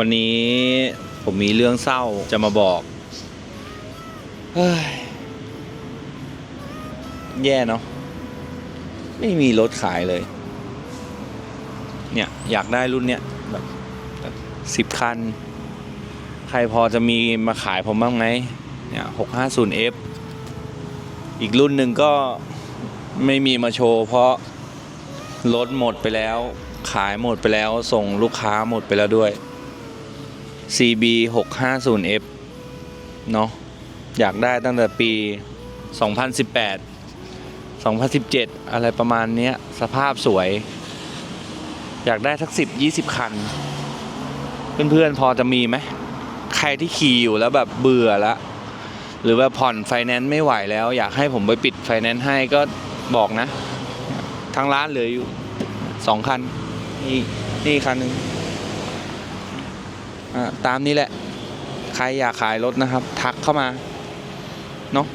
วันนี้ผมมีเรื่องเศร้าจะมาบอก เฮ้ย แย่เนาะ ไม่มีรถขายเลย เนี่ย อยากได้รุ่นเนี้ยแบบสิบคัน ใครพอจะมีมาขายผมบ้างไหมเนี่ยหกห้าศูนย์ F อีกรุ่นหนึ่งก็ไม่มีมาโชว์ เพราะรถหมดไปแล้วขายหมดไปแล้วส่งลูกค้าหมดไปแล้วด้วย CB 650F เนาะอยากได้ตั้งแต่ปี 2018 2017 อะไรประมาณนี้สภาพสวย อยากได้สัก 10 20 คัน เพื่อนๆพอจะมีไหม ใครที่ขี่อยู่แล้วแบบเบื่อแล้วหรือว่าผ่อนไฟแนนซ์ไม่ไหวแล้ว อยากให้ผมไปปิดไฟแนนซ์ให้ก็บอกนะ ทางร้านเหลืออยู่สองคัน นี่นี่คันหนึ่ง ตามนี้แหละ ใครอยากขายรถนะครับ ทักเข้ามา เนาะ